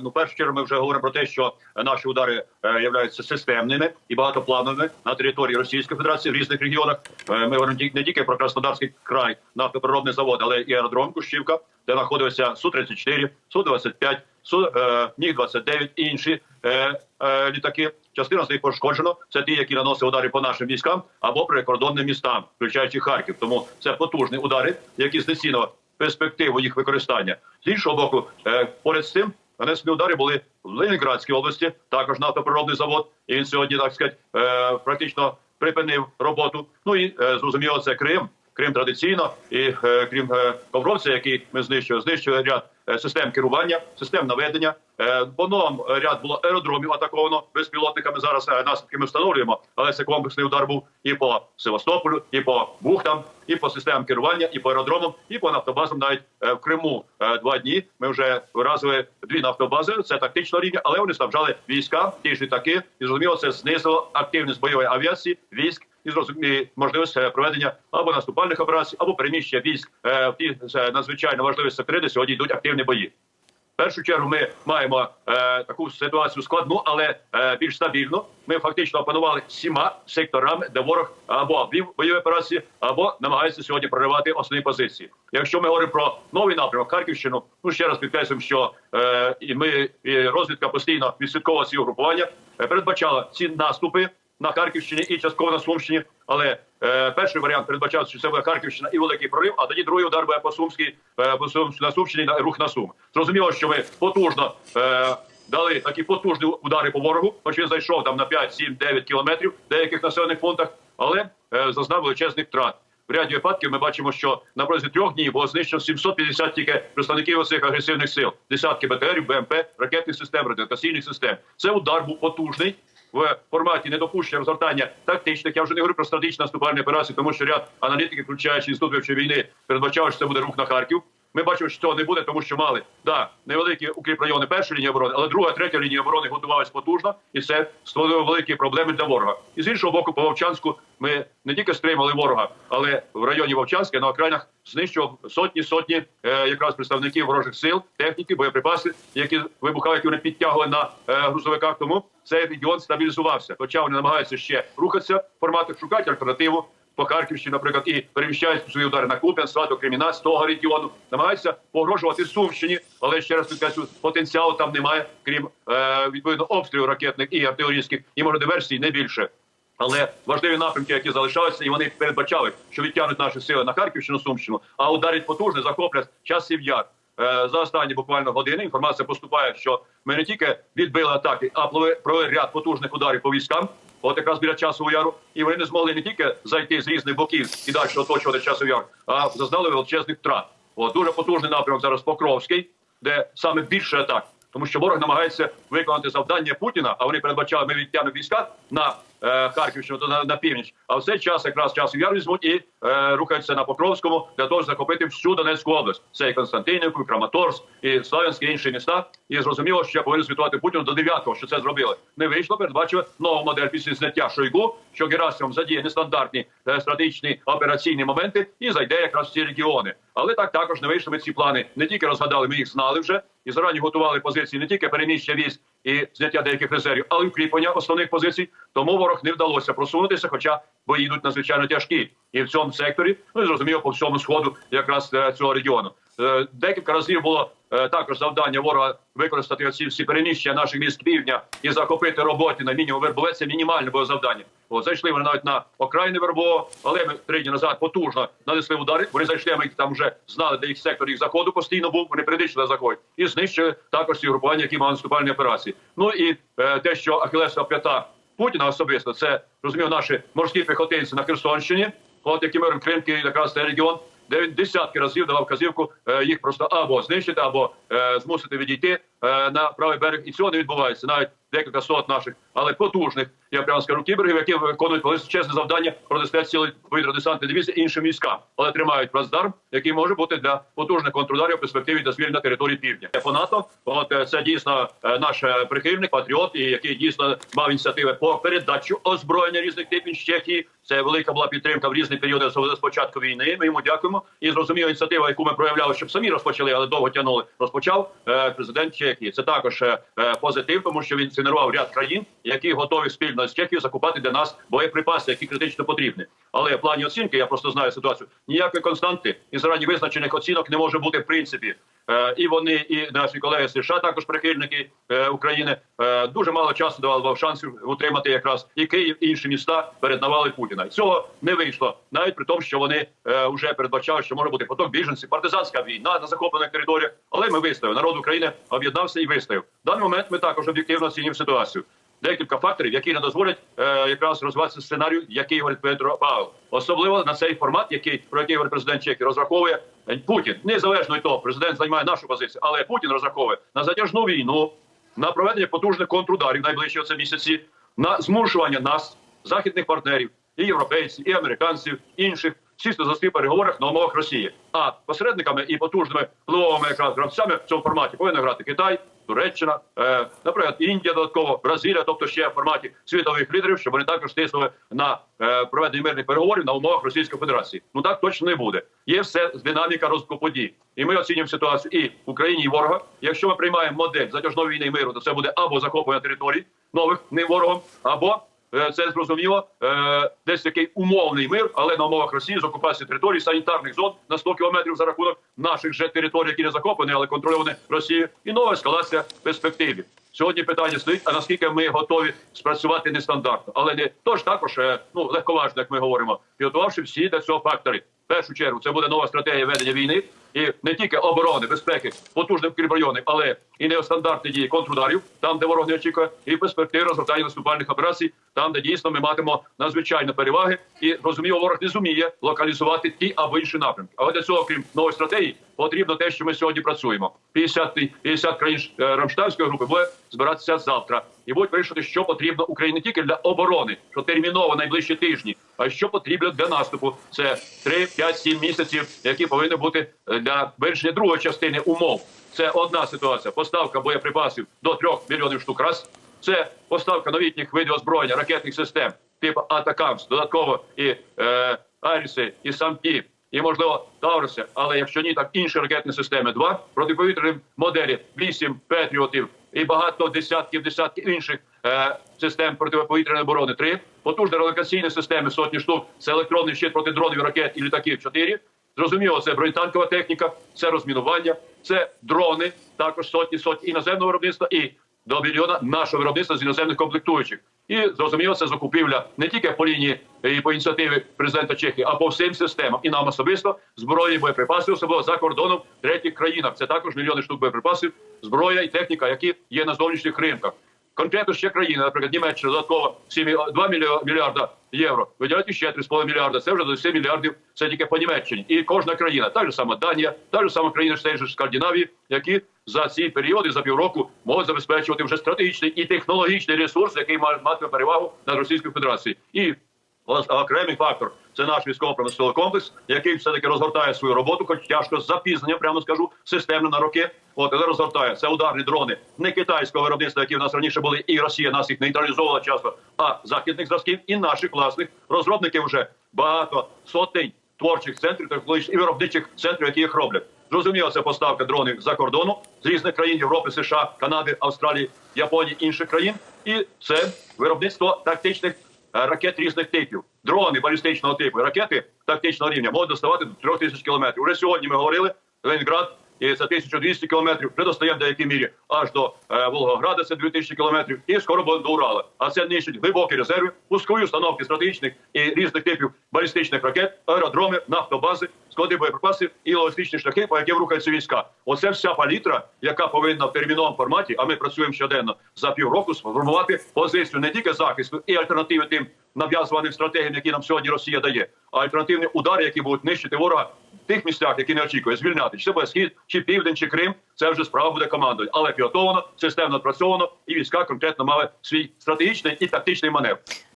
Ну, першу чергу ми вже говоримо про те, що наші удари е, являються системними і багатоплановими на території Російської Федерації в різних регіонах. Е, ми говоримо не тільки про Краснодарський край, нафтоприробний завод, але і аеродром Кущівка, де знаходилися су 34 су 25 су е, міг 29 і інші е, е, літаки. Частина з них пошкоджено. Це ті, які наносили удари по нашим військам або прикордонним містам, включаючи Харків. Тому це потужні удари, які знецінили перспективу їх використання. З іншого боку, е, поряд з тим. Нанесені удари були в Ленінградській області, також нафтоприробний завод. І він сьогодні, так сказати, е, практично припинив роботу. Ну і е, зрозуміло, це Крим. Крим традиційно, і е, крім е, Ковровця, який ми знищили, знищили ряд е, систем керування, систем наведення. Е, по новому ряд було аеродромів атаковано безпілотниками. Зараз е, наслідки ми встановлюємо, але це комплексний удар був і по Севастополю, і по бухтам, і по системам керування, і по аеродромам, і по нафтобазам. Навіть е, в Криму е, два дні ми вже виразили дві нафтобази. Це тактичного рівня, але вони снабжали війська, ті ж літаки, і зрозуміло, це знизило активність бойової авіації, військ і зрозумілі можливість е, проведення або наступальних операцій, або переміщення військ е, в ті е, надзвичайно важливі сектори, сьогодні йдуть активні бої. Першу чергу ми маємо е, таку ситуацію складну, але е, більш стабільну. Ми фактично опанували всіма секторами, де ворог або вів бойові операції, або намагається сьогодні проривати основні позиції. Якщо ми говоримо про новий напрямок Харківщину, ну ще раз підкреслюємо, що е, і ми і розвідка постійно відслідковувала ці угрупування, е, передбачала ці наступи на Харківщині і частково на Сумщині. Але е, перший варіант передбачав, що це буде Харківщина і великий прорив. А тоді другий удар буде по Сумській, е, по Сум, на Сумщині на рух на Сум. Зрозуміло, що ми потужно. Е, Дали такі потужні удари по ворогу, хоч він зайшов там на 5, 7, 9 кілометрів в деяких населених пунктах, але е, зазнав величезних втрат. В ряді випадків ми бачимо, що на протязі трьох днів було знищено 750 тільки представників цих агресивних сил, десятки БТРів, БМП, ракетних систем, радіокасійних систем. Це удар був потужний в форматі недопущення розгортання тактичних. Я вже не говорю про стратегічні наступальні операції, тому що ряд аналітиків, включаючи інститут вивчення війни, передбачали, що це буде рух на Харків. Ми бачимо, що цього не буде, тому що мали да невеликі укріпрайони першої лінії оборони, але друга, третя лінія оборони готувалась потужно, і це створило великі проблеми для ворога. І з іншого боку, по Вовчанську ми не тільки стримали ворога, але в районі Вовчанська на окраїнах знищував сотні сотні е, якраз представників ворожих сил, техніки, боєприпаси, які вибухали, які вони підтягували на е, грузовиках. Тому цей регіон стабілізувався. Хоча вони намагаються ще рухатися в форматах, шукати альтернативу по Харківщині, наприклад, і переміщають свої удари на Куп'янськ, Свато, Кремінець, з того регіону, намагаються погрожувати Сумщині, але ще раз підкреслю, потенціалу там немає, крім е, відповідно обстрілів ракетних і артилерійських, і може диверсій не більше. Але важливі напрямки, які залишалися, і вони передбачали, що відтягнуть наші сили на Харківщину, Сумщину, а ударять потужно, захоплять часів яр. Е, За останні буквально години інформація поступає, що ми не тільки відбили атаки, а провели- ряд потужних ударів по військам. От якраз біля часу яру, і вони не змогли не тільки зайти з різних боків і далі оточувати часу яр, а зазнали величезних втрат. От дуже потужний напрямок зараз Покровський, де саме більше атак, тому що ворог намагається виконати завдання Путіна. А вони передбачали, ми відтягнемо війська на е, Харківщину то на, на північ. А в цей час якраз часу яр візьмуть і е, рухаються на Покровському для того, щоб захопити всю Донецьку область. Це і Константинівку, і Краматорськ, і Славянські і інші міста. І зрозуміло, що я повинен звітувати Путіну до 9-го, що це зробили. Не вийшло, передбачили нову модель після зняття Шойгу, що Герасимов задіє нестандартні е, стратегічні операційні моменти і зайде якраз в ці регіони. Але так також не вийшли ми ці плани. Не тільки розгадали, ми їх знали вже і зарані готували позиції не тільки переміщення військ і зняття деяких резервів, але й укріплення основних позицій. Тому ворог не вдалося просунутися, хоча бої йдуть надзвичайно тяжкі і в цьому секторі. Ну і зрозуміло по всьому сходу, якраз е, цього регіону. Е, Декілька разів було е, також завдання ворога використати оці всі переміщення наших міст півдня і захопити роботи на мінімум вербовець. Це мінімальне було завдання. От зайшли вони навіть на окраїни Вербового, але ми три дні назад потужно нанесли удари. Вони зайшли, ми там вже знали, де їх сектор їх заходу постійно був. Вони періодично заходять і знищили також ці групування, які мали наступальні операції. Ну і е, те, що Ахілесова п'ята Путіна особисто, це розумію, наші морські піхотинці на Херсонщині, от які ми Кримки, якраз цей регіон. Де він десятки разів давав казівку е, їх просто або знищити, або е, змусити відійти е, на правий берег, і цього не відбувається. Навіть декілька сот наших, але потужних, я прямо скажу, кібергів, які виконують величезне завдання протистояти цілий повітряно-десантної дивізії іншим військам, але тримають плацдарм, який може бути для потужних контрударів в перспективі для звільнення території півдня. По НАТО, от е, це дійсно е, наш е, прихильник, патріот, і який дійсно мав ініціативи по передачу озброєння різних типів з Чехії. Це велика була підтримка в різні періоди з початку війни. Ми йому дякуємо. І зрозуміло, ініціатива, яку ми проявляли, щоб самі розпочали, але довго тягнули. Розпочав президент Чехії. Це також позитив, тому що він цінував ряд країн, які готові спільно з Чехією закупати для нас боєприпаси, які критично потрібні. Але в плані оцінки я просто знаю ситуацію. Ніякої константи і зарані визначених оцінок не може бути в принципі. Е, І вони, і наші колеги США, також прихильники е, України, е, дуже мало часу давали шансів утримати якраз і Київ, і інші міста перед навали Путіна. І цього не вийшло, навіть при тому, що вони вже передбачали, що може бути поток біженців, партизанська війна на захоплених територіях. Але ми вистояли. Народ України об'єднався і вистояв. В даний момент ми також об'єктивно оцінюємо ситуацію. Декілька факторів, які не дозволять е, якраз розвиватися сценарію, який говорить Петро Павел, особливо на цей формат, який про який говорить президент Чехії, розраховує е, Путін. Незалежно від того, президент займає нашу позицію, але Путін розраховує на затяжну війну, на проведення потужних контрударів найближчі оце місяці, на змушування нас, західних партнерів, і європейців, і американців, інших сісти за стіл переговорах на умовах Росії. А посередниками і потужними впливовими якраз гравцями в цьому форматі повинен грати Китай, Туреччина, е, наприклад, Індія додатково, Бразилія, тобто ще в форматі світових лідерів, щоб вони також тиснули на е, проведення мирних переговорів на умовах Російської Федерації. Ну так точно не буде. Є все динаміка розвитку подій, і ми оцінюємо ситуацію і в Україні, і ворога. Якщо ми приймаємо модель затяжної війни і миру, то це буде або захоплення територій нових не ворогом, або це зрозуміло. е, Десь такий умовний мир, але на умовах Росії з окупації територій, санітарних зон на 100 кілометрів за рахунок наших же територій, які не захоплені, але контрольовані Росією, і нова ескалація в перспективі. Сьогодні питання стоїть: а наскільки ми готові спрацювати нестандартно, але не тож також е, ну легковажно, як ми говоримо, підготувавши всі до цього фактори. В першу чергу це буде нова стратегія ведення війни і не тільки оборони, безпеки, потужних районів, але і нестандартні дії контрударів, там де ворог не очікує, і перспективи розгортання наступальних операцій, там де дійсно ми матимемо надзвичайно переваги, і розуміло, ворог не зуміє локалізувати ті або інші напрямки. Але для цього, крім нової стратегії, потрібно те, що ми сьогодні працюємо. 50, 50 країн е, Рамштайнської групи буде збиратися завтра і будуть вирішити, що потрібно Україні тільки для оборони, що терміново найближчі тижні, а що потрібно для наступу. Це 3, 5, 7 місяців, які повинні бути е, для вирішення другої частини умов. Це одна ситуація. Поставка боєприпасів до 3 мільйонів штук раз. Це поставка новітніх видів озброєння, ракетних систем, типу Атакамс, додатково і е, Аріси, і Сампі, і можливо Тауруси. Але якщо ні, так інші ракетні системи. Два протиповітряні моделі, вісім петріотів і багато десятків, десятків інших систем протиповітряної оборони. Три потужні релокаційні системи, сотні штук. Це електронний щит проти дронів, ракет і літаків. Чотири. Зрозуміло, це бронетанкова техніка, це розмінування, це дрони, також сотні сотні іноземного виробництва і до мільйона нашого виробництва з іноземних комплектуючих. І зрозуміло, це закупівля не тільки по лінії і по ініціативі президента Чехії, а по всім системам і нам особисто зброї, і боєприпасів, особливо за кордоном в третіх країнах. Це також мільйони штук боєприпасів, зброя і техніка, які є на зовнішніх ринках. Конкретно ще країни, наприклад, Німеччина додатково 7, 2 мільярда євро. Виділяють ще 3,5 мільярда. Це вже до 7 мільярдів. Це тільки по Німеччині. І кожна країна, так же сама Данія, так же сама країна ж Скандинавії, які за ці періоди, за півроку можуть забезпечувати вже стратегічний і технологічний ресурс, який має матиме перевагу над Російською Федерацією. І окремий фактор це наш військово-промисловий комплекс, який все таки розгортає свою роботу, хоч тяжко з запізненням, прямо скажу, системно на роки. От але розгортає це ударні дрони не китайського виробництва, які в нас раніше були, і Росія нас їх нейтралізовувала часто, а західних зразків і наших власних розробників вже багато сотень творчих центрів, технологічних і виробничих центрів, які їх роблять. Зрозуміло, це поставка дронів за кордону з різних країн Європи, США, Канади, Австралії, Японії, інших країн, і це виробництво тактичних ракет різних типів. Дрони балістичного типу, ракети тактичного рівня можуть доставати до 3 тисяч кілометрів. Уже сьогодні ми говорили Ленінград. І це 1200 кілометрів, вже достаємо в деякій мірі аж до е, Волгограда, це 2000 кілометрів, і скоро буде до Урала. А це нищить глибокі резерви, пускові установки стратегічних і різних типів балістичних ракет, аеродроми, нафтобази, склади боєприпасів і логістичні шляхи, по яким рухаються війська. Оце вся палітра, яка повинна в терміновому форматі, а ми працюємо щоденно за півроку, сформувати позицію не тільки захисту і альтернативи тим нав'язуваним стратегіям, які нам сьогодні Росія дає, а альтернативні удари, які будуть нищити ворога в тих місцях, які не очікує, звільняти чи це буде схід, чи південь, чи Крим. Це вже справа буде командою, але підготовлено, системно працьовано, і війська конкретно мали свій стратегічний і тактичний маневр.